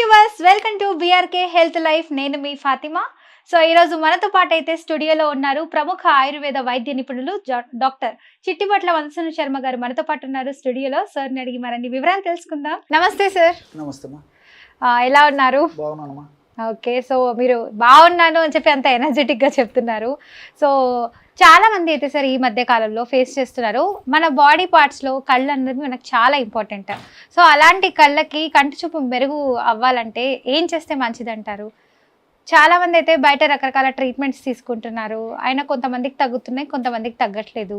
Viewers welcome to BRK health life నేను మీ Fatima. So ఈరోజు మనతో పాటు అయితే స్టూడియోలో ఉన్నారు ప్రముఖ ఆయుర్వేద వైద్య నిపుణులు డాక్టర్ చిట్టిపట్ల వంశన శర్మ గారు మనతో పాటు ఉన్నారు స్టూడియోలో. సార్ని అడిగి మరిన్ని వివరాలు తెలుసుకుందాం. నమస్తే సార్. నమస్తే ఎలా ఉన్నారు? ఓకే. సో మీరు బాగున్నాను అని చెప్పి అంత ఎనర్జెటిక్గా చెప్తున్నారు. సో చాలా మంది అయితే సార్ ఈ మధ్య కాలంలో ఫేస్ చేస్తున్నారు. మన బాడీ పార్ట్స్లో కళ్ళు అనేది మనకు చాలా ఇంపార్టెంట్ సో అలాంటి కళ్ళకి కంటి చూపు మెరుగు అవ్వాలంటే ఏం చేస్తే మంచిదంటారు? చాలా మంది అయితే బయట రకరకాల ట్రీట్మెంట్స్ తీసుకుంటున్నారు. అయినా కొంతమందికి తగ్గుతున్నాయి కొంతమందికి తగ్గట్లేదు.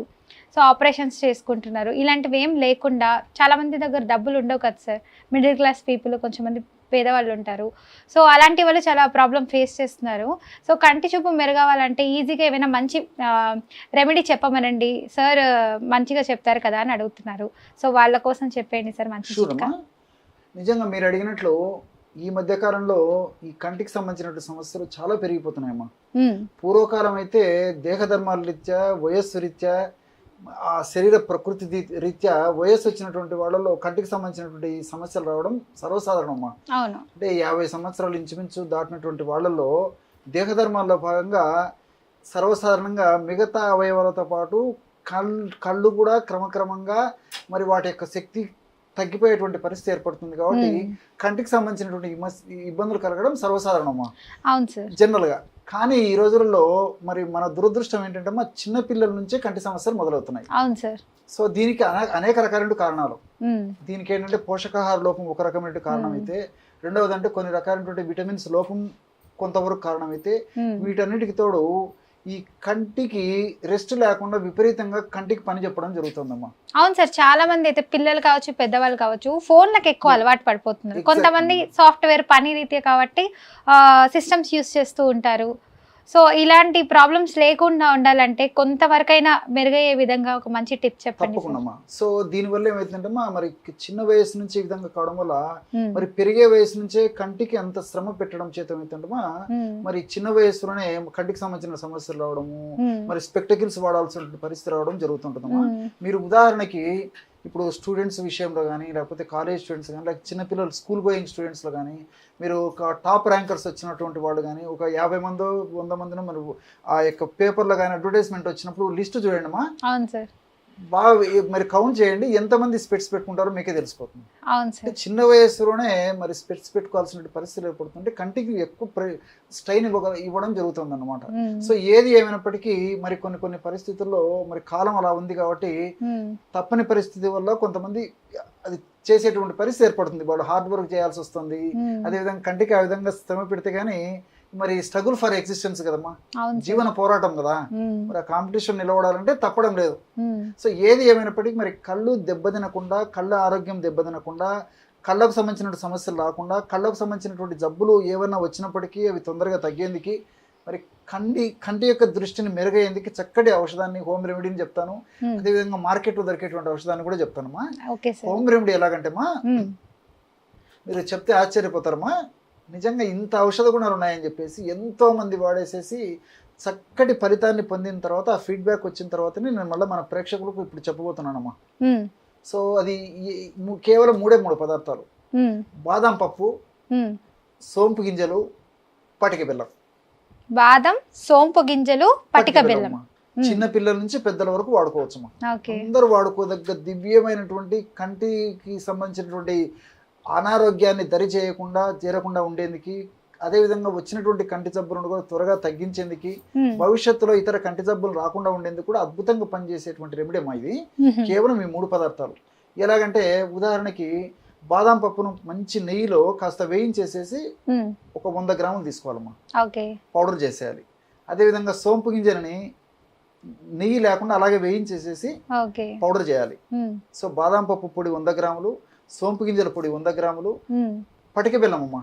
సో ఆపరేషన్స్ చేసుకుంటున్నారు. ఇలాంటివి ఏం లేకుండా చాలా మంది దగ్గర డబ్బులు ఉండవు కదా సార్. మిడిల్ క్లాస్ పీపుల్ కొంచెం మంది పేదవాళ్ళు ఉంటారు సో అలాంటి వాళ్ళు చాలా ప్రాబ్లం ఫేస్ చేస్తున్నారు. సో కంటి చూపు మెరుగవ్వాలంటే ఈజీగా ఏమైనా మంచి రెమెడీ చెప్పమనండి. సార్ మంచిగా చెప్తారు కదా అని అడుగుతున్నారు. సో వాళ్ళ కోసం చెప్పేయండి సార్ మంచి నిజంగా మీరు అడిగినట్లు ఈ మధ్య కాలంలో ఈ కంటికి సంబంధించినటువంటి సమస్యలు చాలా పెరిగిపోతున్నాయమ్మా. పూర్వకాలం అయితే దేహధర్మాల రీత్యా వయస్సు రీత్యా ఆ శరీర ప్రకృతి రీత్యా వయస్సు వచ్చినటువంటి వాళ్ళలో కంటికి సంబంధించినటువంటి సమస్యలు రావడం సర్వసాధారణమ్మా అవును. అంటే యాభై సంవత్సరాలు ఇంచుమించు దాటినటువంటి వాళ్ళలో దేహధర్మాల్లో భాగంగా సర్వసాధారణంగా మిగతా అవయవాలతో పాటు కళ్ళు కళ్ళు కూడా క్రమక్రమంగా మరి వాటి యొక్క శక్తి తగ్గిపోయేటువంటి పరిస్థితి ఏర్పడుతుంది కాబట్టి కంటికి సంబంధించినటువంటి ఇబ్బందులు కలగడం సర్వసాధారణమా అవును సార్. జనరల్గా. కానీ ఈ రోజులలో మరి మన దురదృష్టం ఏంటంటే మా చిన్న పిల్లల నుంచే కంటి సమస్యలు మొదలవుతున్నాయి. అవును సార్. సో దీనికి అనే- అనేక రకాలైన కారణాలు. దీనికి ఏంటంటే పోషకాహార లోపం ఒక రకమైన కారణం. అయితే రెండవది అంటే కొన్ని రకాలైనటువంటి విటమిన్స్ లోపం కొంతవరకు కారణమైతే ఉమ్, వీటన్నిటికి తోడు ఈ కంటికి రెస్ట్ లేకుండా విపరీతంగా కంటికి పని చెప్పడం జరుగుతుందమ్మా. అవును సార్ చాలా మంది అయితే పిల్లలు కావచ్చు పెద్దవాళ్ళు కావచ్చు ఫోన్లకు ఎక్కువ అలవాటు పడిపోతున్నారు. కొంతమంది సాఫ్ట్వేర్ పని రీత్యా కాబట్టి సిస్టమ్స్ యూస్ చేస్తూ ఉంటారు. సో ఇలాంటి ప్రాబ్లమ్స్ లేకుండా ఉండాలంటే కొంతవరకైనా మెరుగయ్యే విధంగా ఒక మంచి టిప్ చెప్పండి తప్పకుండా సో దీనివల్ల ఏమైతుందంటే మరి చిన్న వయసు నుంచి ఈ విధంగా కావడం వల్ల మరి పెరిగే వయసు నుంచే కంటికి అంత శ్రమ పెట్టడం చేత ఏమైతుందమ్మా ఉమ్, మరి చిన్న వయసులోనే కంటికి సంబంధించిన సమస్యలు రావడము మరి స్పెక్టకిల్స్ వాడాల్సిన పరిస్థితి రావడం జరుగుతుంటుందమ్మా మీరు ఉదాహరణకి ఇప్పుడు స్టూడెంట్స్ విషయంలో కానీ లేకపోతే కాలేజ్ స్టూడెంట్స్ కానీ లేకపోతే చిన్నపిల్లలు స్కూల్ గోయింగ్ స్టూడెంట్స్లో కానీ మీరు ఒక టాప్ ర్యాంకర్స్ వచ్చినటువంటి వాళ్ళు కానీ ఒక యాభై మందో వంద మందినో మరి ఆ యొక్క పేపర్లో కానీ అడ్వర్టైజ్మెంట్ వచ్చినప్పుడు లిస్ట్ చూడండి అమ్మా అవును సార్. బాగా మరి కౌంట్ చేయండి ఎంతమంది స్పెట్స్ పెట్టుకుంటారో మీకే తెలిసిపోతుంది. అంటే చిన్న వయస్సులోనే మరి స్పెట్స్ పెట్టుకోవాల్సిన పరిస్థితులు ఏర్పడుతుంటే కంటికి ఎక్కువ స్ట్రైన్ ఇవ్వ ఇవ్వడం జరుగుతుంది అనమాట సో ఏది ఏమైనప్పటికీ మరి కొన్ని కొన్ని పరిస్థితుల్లో మరి కాలం అలా ఉంది కాబట్టి తప్పని పరిస్థితి వల్ల కొంతమంది అది చేసేటువంటి పరిస్థితి ఏర్పడుతుంది. వాళ్ళు హార్డ్ వర్క్ చేయాల్సి వస్తుంది. అదేవిధంగా కంటికి ఆ విధంగా శ్రమ పెడితే కానీ మరి స్ట్రగుల్ ఫర్ ఎగ్జిస్టెన్స్ కదమ్మా. జీవన పోరాటం కదా. మరి ఆ కాంపిటీషన్ నిలబడాలంటే తప్పడం లేదు. సో ఏది ఏమైనప్పటికీ మరి కళ్ళు దెబ్బతినకుండా కళ్ళ ఆరోగ్యం దెబ్బతినకుండా కళ్ళకు సంబంధించిన సమస్యలు రాకుండా కళ్ళకు సంబంధించినటువంటి జబ్బులు ఏమైనా వచ్చినప్పటికీ అవి తొందరగా తగ్గేందుకు మరి కంటి కంటి యొక్క దృష్టిని మెరుగయ్యేందుకు చక్కటి ఔషధాన్ని హోమ్ రెమెడీని చెప్తాను. అదేవిధంగా మార్కెట్లో దొరికేటువంటి ఔషధాన్ని కూడా చెప్తానమ్మా. హోమ్ రెమెడీ ఎలాగంటేమా మీరు చెప్తే ఆశ్చర్యపోతారమ్మా. నిజంగా ఇంత ఔషధ గుణాలు ఉన్నాయని చెప్పేసి ఎంతో మంది వాడేసేసి చక్కటి ఫలితాన్ని పొందిన తర్వాత ఆ ఫీడ్బ్యాక్ వచ్చిన తర్వాతనే నేను మళ్ళీ మన ప్రేక్షకులకు ఇప్పుడు చెప్పబోతున్నానమ్మా. సో అది కేవలం మూడే మూడు పదార్థాలు. బాదం పప్పు. సోంపు గింజలు పటిక బెల్లం. బాదం సోంపు గింజలు పటిక బెల్లం. చిన్న పిల్లల నుంచి పెద్దల వరకు వాడుకోవచ్చమ్మా. ఓకే. అందరూ వాడుకోదగ్గ దివ్యమైనటువంటి కంటికి సంబంధించినటువంటి అనారోగ్యాన్ని దరి చేయకుండా చేరకుండా ఉండేందుకు అదేవిధంగా వచ్చినటువంటి కంటి జబ్బులను కూడా త్వరగా తగ్గించేందుకు భవిష్యత్తులో ఇతర కంటి జబ్బులు రాకుండా ఉండేందుకు కూడా అద్భుతంగా పనిచేసేటువంటి రెమెడీ అమ్మా ఇది. కేవలం ఈ మూడు పదార్థాలు. ఎలాగంటే ఉదాహరణకి బాదం పప్పును మంచి నెయ్యిలో కాస్త వేయించేసేసి ఒక వంద గ్రాములు తీసుకోవాలమ్మా. పౌడర్ చేసేయాలి. అదేవిధంగా సోంపు గింజలని నెయ్యి లేకుండా అలాగే వేయించేసేసి పౌడర్ చేయాలి. సో బాదం పప్పు పొడి వంద గ్రాములు సోంపు గింజల పొడి వంద గ్రాములు. పటిక బెల్లం అమ్మా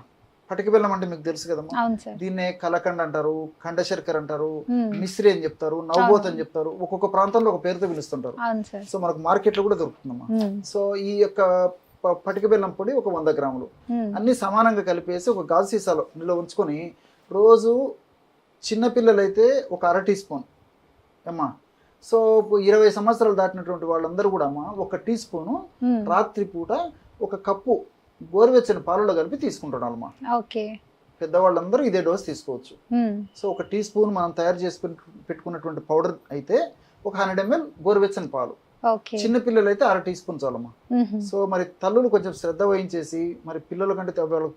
పటిక బెల్లం అంటే మీకు తెలుసు కదమ్మా. దీన్నే కలకండ అంటారు కండ శర్కర అంటారు మిశ్రి అని చెప్తారు నవ్వోత్ అని చెప్తారు ఒక్కొక్క ప్రాంతంలో ఒక పేరుతో పిలుస్తుంటారు. సో మనకు మార్కెట్లో కూడా దొరుకుతుందమ్మా. సో ఈ యొక్క పటిక బెల్లం పొడి ఒక వంద గ్రాములు. అన్ని సమానంగా కలిపేసి ఒక గాజు సీసాలో నిల్వ ఉంచుకొని రోజు చిన్నపిల్లలైతే ఒక అర టీ స్పూన్. అమ్మా. సో ఇరవై సంవత్సరాలు దాటినటువంటి వాళ్ళందరూ కూడా అమ్మా ఒక టీ స్పూను ఉమ్, రాత్రి పూట ఒక కప్పు గోరువెచ్చని పాలలో కలిపి తీసుకుంటాడు అమ్మా ఓకే. పెద్దవాళ్ళందరూ ఇదే డోస్ తీసుకోవచ్చు. సో ఒక టీ స్పూన్ మనం తయారు చేసి పెట్టు- పెట్టుకున్నటువంటి పౌడర్ అయితే ఒక హండ్రెడ్ ఎంఎల్ గోరువెచ్చని పాలు. చిన్న పిల్లలు అయితే అర టీ స్పూన్ చాలమ్మా. సో మరి తల్లులు కొంచెం శ్రద్ధ వహించేసి మరి పిల్లల కంటే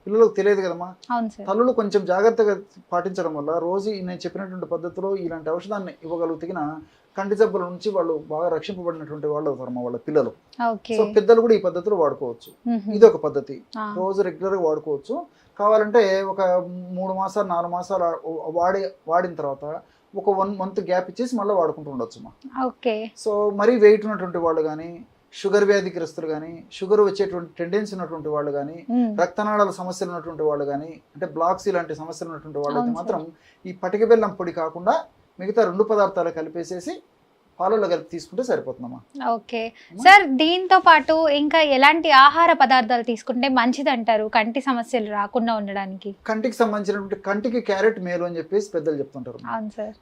పిల్లలకు తెలియదు కదమ్మా. తల్లులు కొంచెం జాగ్రత్తగా పాటించడం వల్ల రోజు నేను చెప్పినటువంటి పద్ధతిలో ఇలాంటి ఔషధాన్ని ఇవ్వగలిగిన కంటి జబ్బుల నుంచి వాళ్ళు బాగా రక్షింపబడినటువంటి వాళ్ళు అవుతారమ్మా వాళ్ళ పిల్లలు. సో పెద్దలు కూడా ఈ పద్ధతిలో వాడుకోవచ్చు. ఇది ఒక పద్ధతి. రోజు రెగ్యులర్గా వాడుకోవచ్చు. కావాలంటే ఒక మూడు మాసాలు నాలుగు మాసాలు వాడి వాడిన తర్వాత ఒక వన్ మంత్ గ్యాప్ ఇచ్చేసి మళ్ళీ వాడుకుంటూ ఉండొచ్చు ఓకే. సో మరీ వెయిట్ ఉన్నటువంటి వాళ్ళు కానీ షుగర్ వ్యాధిగ్రస్తులు కానీ షుగర్ వచ్చేటువంటి టెండెన్సీ ఉన్నటువంటి వాళ్ళు కానీ రక్తనాళాల సమస్యలు ఉన్నటువంటి వాళ్ళు కానీ అంటే బ్లాక్స్ ఇలాంటి సమస్యలు ఉన్నటువంటి వాళ్ళు. మాత్రం ఈ పటిక బెల్లం పొడి కాకుండా మిగతా రెండు పదార్థాలు కలిపేసేసి పాలలో కలిపి తీసుకుంటే సరిపోతుందమ్మా. ఓకే. సార్ దీంతో పాటు ఇంకా ఎలాంటి ఆహార పదార్థాలు తీసుకుంటే మంచిది అంటారు కంటి సమస్యలు రాకుండా ఉండడానికి. కంటికి సంబంధించినటువంటి కంటికి క్యారెట్ మేలు అని చెప్పేసి పెద్దలు చెప్తుంటారు.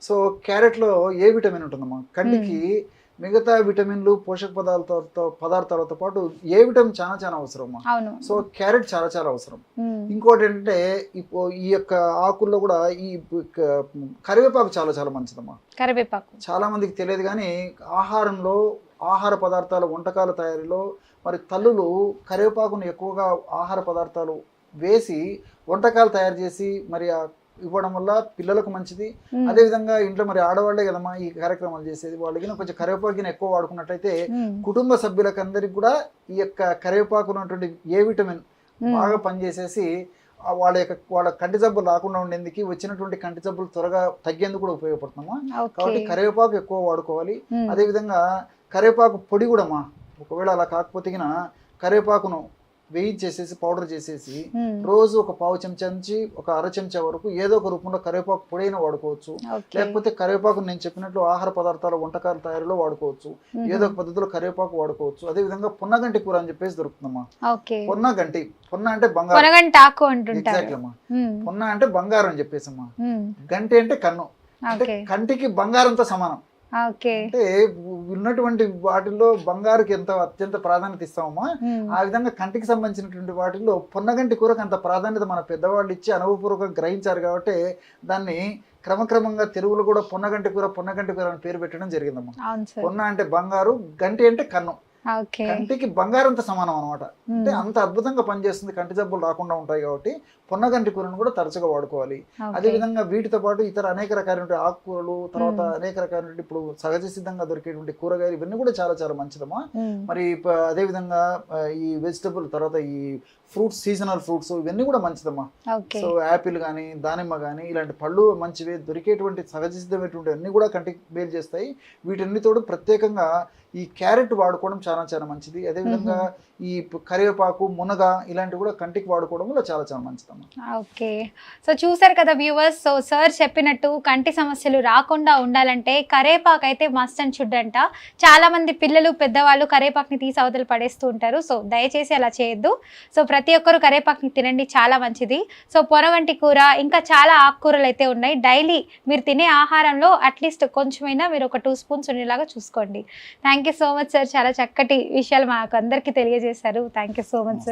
సో క్యారెట్లో ఏ విటమిన్ ఉంటుందమ్మా? కంటికి మిగతా విటమిన్లు పోషక పదార్థాలతో పదార్థాలతో పాటు ఏ విటమిన్ చాలా చాలా అవసరం సో క్యారెట్ చాలా చాలా అవసరం. ఇంకోటి ఏంటంటే ఇప్పుడు ఈ యొక్క ఆకుల్లో కూడా ఈ కరివేపాకు చాలా చాలా మంచిదమ్మా. కరివేపాకు. చాలా మందికి తెలియదు కానీ ఆహారంలో ఆహార పదార్థాల వంటకాల తయారీలో మరి తల్లులు కరివేపాకును ఎక్కువగా ఆహార పదార్థాలు వేసి వంటకాలు తయారు చేసి మరి ఆ ఇవ్వడం వల్ల పిల్లలకు మంచిది. ఉమ్, అదేవిధంగా ఇంట్లో మరి ఆడవాళ్ళే కదమ్మా ఈ కార్యక్రమాలు చేసేది. వాళ్ళకి కొంచెం కరివేపాకుని ఎక్కువ వాడుకున్నట్టయితే కుటుంబ సభ్యులకు అందరికి కూడా ఈ యొక్క కరివేపాకు ఉన్నటువంటి ఏ విటమిన్ బాగా పనిచేసేసి వాళ్ళ యొక్క వాళ్ళ కంటి జబ్బులు రాకుండా ఉండేందుకు వచ్చినటువంటి కంటి జబ్బులు త్వరగా తగ్గేందుకు కూడా ఉపయోగపడుతుందమ్మా కాబట్టి కరివేపాకు ఎక్కువ వాడుకోవాలి. అదేవిధంగా కరివేపాకు పొడి కూడా మా ఒకవేళ అలా కాకపోతే కరివేపాకును వేయించేసేసి పౌడర్ చేసేసి రోజు ఒక పావు చెంచా నుంచి ఒక అర చెంచా వరకు ఏదో ఒక రూపంలో కరివేపాకు పొడైన వాడుకోవచ్చు. లేకపోతే కరివేపాకు నేను చెప్పినట్లు ఆహార పదార్థాల వంటకాల తయారీలో వాడుకోవచ్చు. ఏదో ఒక పద్ధతిలో కరివేపాకు వాడుకోవచ్చు. అదే విధంగా పొన్నగంటి కూర అని చెప్పేసి దొరుకుతుందమ్మా. పొన్నగంటి. పొన్న అంటే బంగారం. అమ్మా. పొన్న అంటే బంగారం అని చెప్పేసి అమ్మా ఉమ్, గంటి అంటే కన్ను. అంటే కంటికి బంగారంతో సమానం. అంటే ఉన్నటువంటి వాటిల్లో బంగారుకి ఎంత అత్యంత ప్రాధాన్యత ఇస్తామమ్మా ఉమ్, ఆ విధంగా కంటికి సంబంధించినటువంటి వాటిల్లో పొన్నగంటి కూరకు అంత ప్రాధాన్యత మన పెద్దవాళ్ళు ఇచ్చి అనుభవపూర్వకంగా గ్రహించారు కాబట్టి దాన్ని క్రమక్రమంగా తెలుగులో కూడా పొన్నగంటి కూర పొన్నగంటి కూర అని పేరు పెట్టడం జరిగిందమ్మా. పొన్న అంటే బంగారు గంటి అంటే కన్ను. కంటికి బంగారంతో సమానం అనమాట అంటే అంత అద్భుతంగా పనిచేస్తుంది కంటి జబ్బులు రాకుండా ఉంటాయి కాబట్టి పొన్నగంటి కూరను కూడా తరచుగా వాడుకోవాలి. ఓకే. అదే విధంగా వీటితో పాటు ఇతర అనేక రకాలైన ఆకుకూరలు తర్వాత. అనేక రకాలైన ఇప్పుడు సహజ సిద్ధంగా దొరికేటువంటి కూరగాయలు ఇవన్నీ కూడా చాలా చాలా మంచిదమ్మా. మరి ప- అదే విధంగా ఆ, ఈ వెజిటబుల్ తర్వాత ఈ ఫ్రూట్స్ సీజనల్ ఫ్రూట్స్ ఇవన్నీ కూడా మంచిదమ్మా. సో యాపిల్ కానీ దానిమ్మ కానీ ఇలాంటి పళ్ళు మంచివి దొరికేటువంటి సహజ సిద్ధమైనటువంటి అన్ని కూడా కంటికి మేలు చేస్తాయి. వీటన్నితోడు ప్రత్యేకంగా ఈ క్యారెట్ వాడుకోవడం చాలా చాలా మంచిది. అదేవిధంగా ఈ కరివేపాకు మునగ ఇలాంటివి కూడా కంటికి వాడుకోవడం వల్ల చాలా చాలా మంచిదమ్మా. ఓకే. సో చూసారు కదా వ్యూవర్స్ సో సార్ చెప్పినట్టు కంటి సమస్యలు రాకుండా ఉండాలంటే కరేపాకు అయితే మస్ట్ అండ్ షుడ్ అంట. చాలా మంది పిల్లలు పెద్దవాళ్ళు కరేపాకుని తీసి అవతల పడేస్తూ ఉంటారు. సో దయచేసి అలా చేయొద్దు. సో ప్రతి ఒక్కరు కరేపాకుని తినండి చాలా మంచిది. సో పొరగంటి కూర ఇంకా చాలా ఆకుకూరలు అయితే ఉన్నాయి. డైలీ మీరు తినే ఆహారంలో అట్లీస్ట్ కొంచెమైనా మీరు ఒక టూ స్పూన్స్ ఉండేలాగా చూసుకోండి. Thank you so much sir. చాలా చక్కటి విషయాలు మాకు అందరికీ తెలియజేశారు. Thank you so much sir.